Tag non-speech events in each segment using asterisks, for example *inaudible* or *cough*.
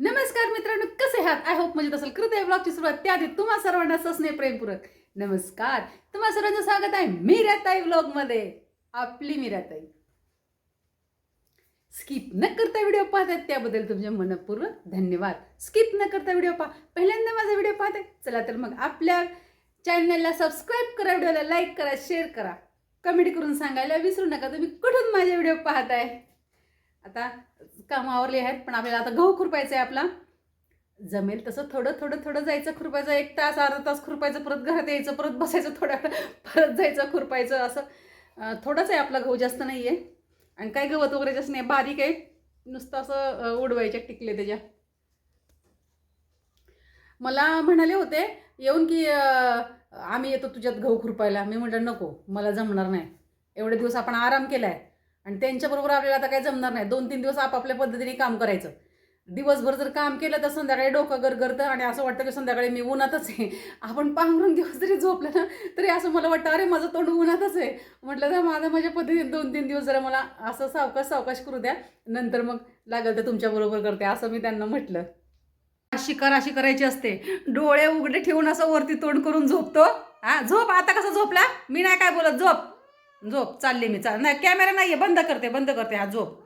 नमस्कार मित्रांनो कसे आहात? आय होप म्हणजे असेल. कृतय ब्लॉगची सुरुवात त्याआधी तुम्हा सर्वांना ससने प्रेमपूरक. नमस्कार. तुम्हा सर्वांचं स्वागत आहे मीराताई ब्लॉग ब्लॉगमध्ये आपली मीराताई. स्किप न करता व्हिडिओ पाहतात त्याबद्दल तुमचे मनपूर्वक धन्यवाद. स्किप न करता व्हिडिओ पहा. पहिल्यांदा माझा व्हिडिओ पाहते चला तर मग आपल्या चॅनलला सबस्क्राईब करा व्हिडिओला लाईक करा शेअर करा. कमेंट करून सांगायला विसरू नका. तुम्ही कुठून माझे व्हिडिओ पाहताय? आता कामं आवरली आहेत पण आपल्याला आता गहू खुरपायचा आहे आपला. जमेल तसं थोडं थोडं थोडं जायचं खुरपायचं एक तास अर्धा तास खुरपायचं परत घरात यायचं परत बसायचं थोड्या परत जायचं खुरपायचं असं. थोडंच आहे आपला गहू जास्त नाही आहे आणि काय गवत वगैरे जास्त नाही बारीक आहे. नुसतं असं उडवायच्या टिकले त्याच्या. मला म्हणाले होते येऊन की आम्ही येतो तुझ्यात गहू खुरपायला. मी म्हटलं नको मला जमणार नाही. एवढे दिवस आपण आराम केला आहे आणि त्यांच्याबरोबर आपल्याला आता काही जमणार नाही. दोन तीन दिवस आपापल्या पद्धतीने काम करायचं. दिवसभर जर काम केलं तर संध्याकाळी डोकं गरगरतं आणि असं वाटतं की संध्याकाळी मी उन्हातच आहे. आपण पांघरून दिवस जरी झोपलं ना तरी असं मला वाटतं अरे माझं तोंड उन्हातच आहे. म्हटलं तर माझं माझ्या पद्धतीने दोन तीन दिवस जरा मला असं सावकाश सावकाश करू द्या. नंतर मग लागेल तर तुमच्याबरोबर करते असं मी त्यांना म्हटलं. अशी अशी करायची असते. डोळे उघडे ठेवून असं वरती तोंड करून झोपतो. हा झोप. आता कसं झोपला? मी नाही काय बोलत झोप. झोप चालले मी चाल नाही कॅमेरा नाहीये बंद करते बंद करते हा झोप.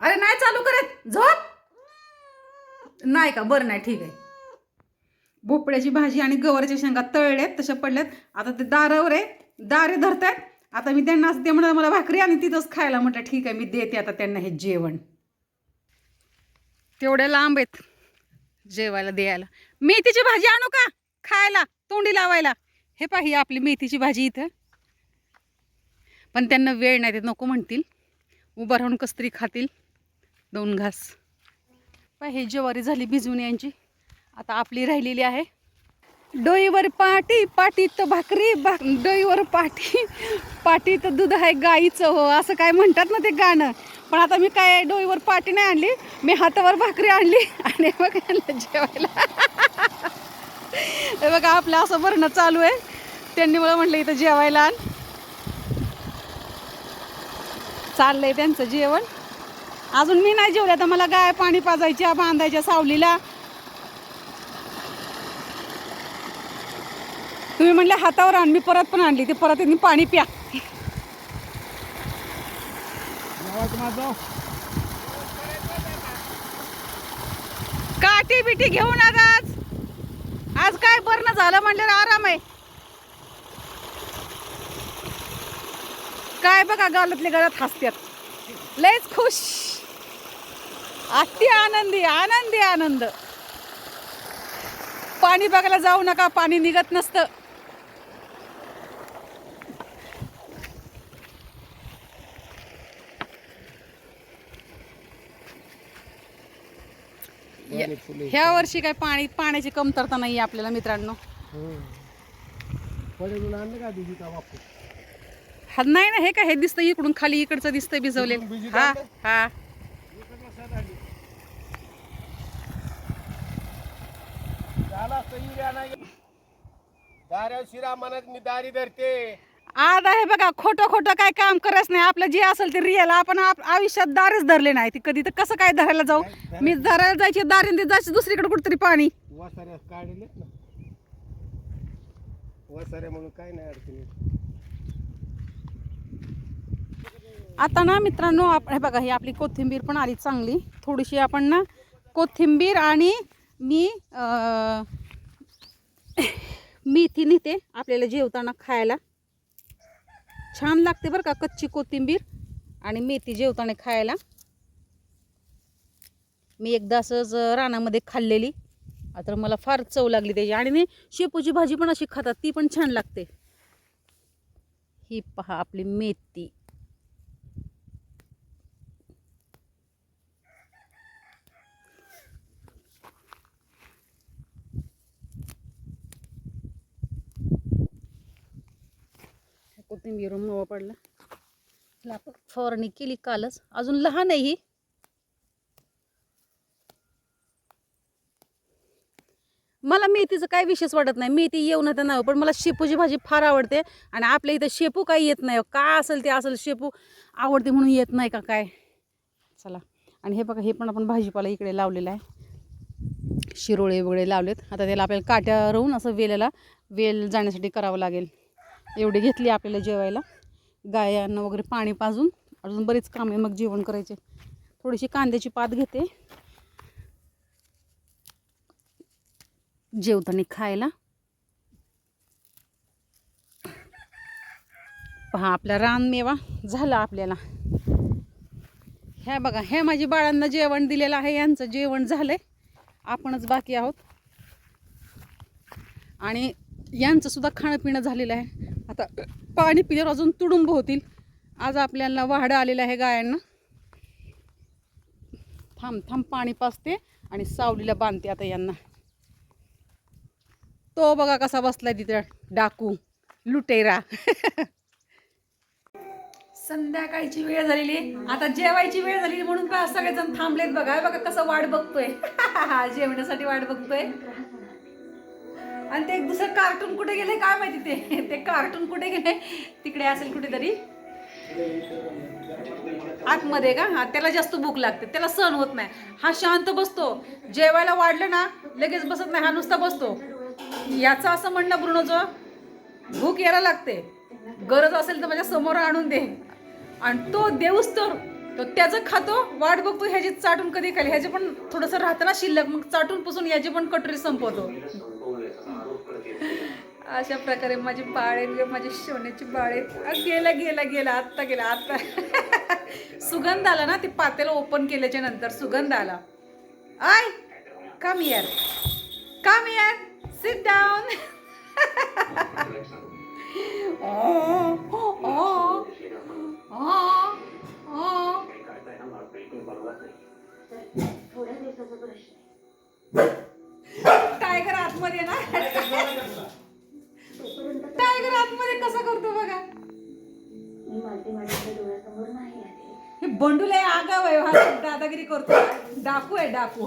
अरे नाही चालू करत झोप. नाही का बरं नाही ठीक आहे. भोपळ्याची भाजी आणि गवरच्या शेंगा तळल्यात तशा पडल्यात. आता ते दारावर आहे दारे धरतात आता मी त्यांना असते ते मला भाकरी आणि तिथंच खायला. म्हटलं ठीक आहे मी देते आता त्यांना हे जेवण. तेवढ्या लांब आहेत जेवायला द्यायला. मेथीची भाजी आणू का? खायला तोंडी लावायला. हे पाहि आपली मेथीची भाजी इथं. पण त्यांना वेळ नाही ते नको म्हणतील. उभं राहून कस्तरी खातील. दोन घास. पाय हे ज्वारी झाली भिजवून यांची. आता आपली राहिलेली आहे. डोईवर पाटी पाटीत भाकरी भा डोईवर पाटी. पाटीत दूध आहे गाईचं हो असं काय म्हणतात ना ते गाणं. पण आता मी काय डोईवर पाटी नाही आणली मी हातावर भाकरी आणली आणि मग जेवायला. बघा आपलं असं भरणं चालू आहे. त्यांनी मला म्हटलं इथं जेवायला आण. चाललंय त्यांचं जेवण. अजून मी नाही जेवले आता मला गाय पाणी पाजायच्या बांधायच्या सावलीला. तुम्ही म्हणले हातावर आण मी परत पण आणली ते परत पाणी प्या. काठी बिटी घेऊ नका आज. आज काय बरं झालं म्हणलं आराम आहे. काय बघा गालातले गालात हसत्यात. लयच खुश. अति आनंदी आनंदी आनंद. पाणी बघायला जाऊ नका पाणी निघत नसतं. ह्या वर्षी काय पाणी पाण्याची कमतरता नाही आपल्याला मित्रांनो पडेल आणलं का तुझी का बापू हा नाही ना हे काय हे दिसतं इकडून खाली इकडचं दिसतंय भिजवले हा? हा. मी दारी धरते. आज आहे बघा खोटं खोटं काय काम करायचं नाही. आपलं जे असेल ते रिअल आपण आप- आयुष्यात दारच धरले नाही. ते कधी तर कसं काय धरायला जाऊ? मी धरायला जायची दारीन ते जायची दुसरीकडे कुठतरी पाणी. वसाऱ्या काढलेत ना. वसाऱ्या म्हणून काय नाही अडचणी आता ना मित्रांनो आप हे बघा ही आपली कोथिंबीर पण आली चांगली. थोडीशी आपण ना कोथिंबीर आणि मी मेथी नेते आपल्याला जेवताना खायला. छान लागते बरं का कच्ची कोथिंबीर आणि मेथी जेवताना खायला. मी एकदा असंच रानामध्ये खाल्लेली. तर मला फार चव लागली त्याची. आणि मी शेपूची भाजी पण अशी खातात ती पण छान लागते. ही पहा आपली मेथी. कोथिंबीर मवा पडला. ह्याला आपण फवारणी केली कालच. अजून लहान आहे ही. मला मेथीचं काय विशेष वाटत नाही. मेथी येऊन तर नाही पण मला शेपूची भाजी फार आवडते आणि आपल्या इथं शेपू काही येत नाही. का असेल ते असेल शेपू आवडते म्हणून येत नाही का काय? चला. आणि हे बघा हे पण आपण भाजीपाला इकडे लावलेला आहे. शिरोळे वगैरे लावलेत. आता त्याला आपल्याला काट्या राहून असं वेलेला वेल जाण्यासाठी करावं लागेल. एवढी घेतली आपल्याला जेवायला. गायांना वगैरे पाणी पाजून. अजून बरीच कामे मग जेवण करायचे. थोडीशी कांद्याची पात घेते. जेवताना खायला. पहा आपला रानमेवा झाला आपल्याला. ह्या बघा ह्या माझी बाळांना जेवण दिलेलं आहे यांचं जेवण झालंय. आपणच बाकी आहोत. आणि यांचं सुद्धा खाणं पिणं झालेलं आहे. आता पाणी पिल्यावर अजून तुडुंब होतील. आज आपल्याला वाहडं आलेलं आहे गायांना. थांब थांब पाणी पाजते आणि सावलीला बांधते आता यांना. तो बघा कसा बसलाय तिथे डाकू लुटेरा. संध्याकाळची वेळ झालेली आता जेवायची वेळ झालेली म्हणून सगळेजण थांबलेत बघा. बघा कसं वाट बघतोय. *laughs* जेवणासाठी वाट बघतोय. आणि ते एक दुसरं कार्टून कुठे गेले काय माहिती ते? ते कार्टून कुठे गेले तिकडे असेल कुठेतरी. आतमध्ये का? हा त्याला जास्त भूक लागते. त्याला सहन होत नाही. हा शांत बसतो. जेवायला वाढलं ना लगेच बसत नाही. हा नुसता बसतो. याचं असं म्हणणं ब्रुणोचं भूक यायला लागते. गरज असेल तर माझ्यासमोर आणून दे. आणि तो देऊच तर तो त्याचं खातो वाट बघतो ह्याची चाटून कधी खाली. ह्याचे पण थोडंसं राहतं ना शिल्लक. मग चाटून पुसून याची पण कटोरी संपवतो. अशा प्रकारे माझी बाळे म्हणजे माझी सोन्याची बाळे गेला गेला गेला आत्ता गेला आत्ता. *laughs* सुगंध आला ना ते पातेला ओपन केल्याच्यानंतर सुगंध आला. आय कम यार कम यार सिट डाऊन टायगर बंडूला आहे, आगाव आहे हा दादागिरी करतो. डाकू आहे डाकू.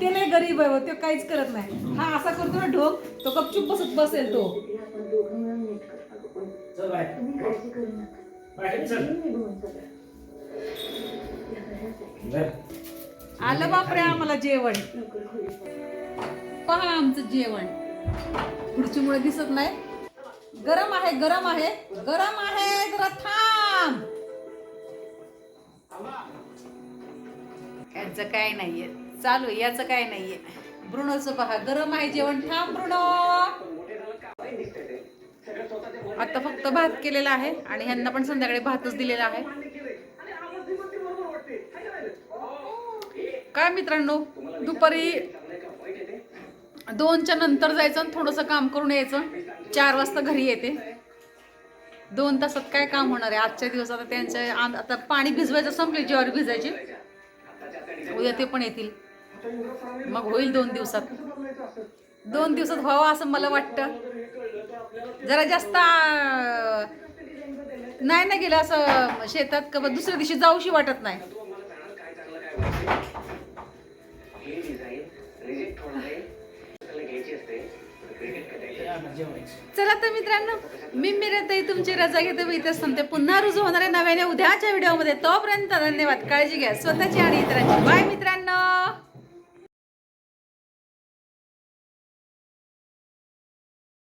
ते नाही गरीब आहे हो, ते काहीच करत नाही. हा असा करतो ना ढोक तो गपचूप बसत बसेल तो. आलं बापरे आम्हाला जेवण. पहा आमचं जेवण. खुर्चीमुळे दिसत नाही. गरम आहे गरम आहे गरम आहे जरा थांब. याचं काय नाहीये. चालू आहे, याचं काय नाहीये. ब्रुणोचं पहा गरम आहे जेवण. थांब ब्रुणो आता फक्त भात केलेला आहे आणि ह्यांना पण संध्याकाळी भातच दिलेला आहे. काय मित्रांनो दुपारी दोनच्या नंतर जायचं आणि थोडंसं काम करून यायचं. चार वाजता घरी येते. दोन तासात काय काम होणार आहे? आजच्या दिवसात आता त्यांच्या आता पाणी भिजवायचं संपले ज्वारी भिजायची. उद्या ते पण येतील. मग होईल दोन दिवसात. दोन दिवसात व्हावं असं मला वाटतं. जरा जास्त नाही ना गेलं असं शेतात का दुसऱ्या दिवशी जाऊशी वाटत नाही. चला तर मित्रांनो मी मिरतही तुमची रजा घेते मी इथेच थांबते. पुन्हा रुजू होणार आहे नव्याने उद्याच्या व्हिडिओमध्ये. तोपर्यंत धन्यवाद. काळजी घ्या. स्वतःची आणि इतरांची. बाय मित्रांनो!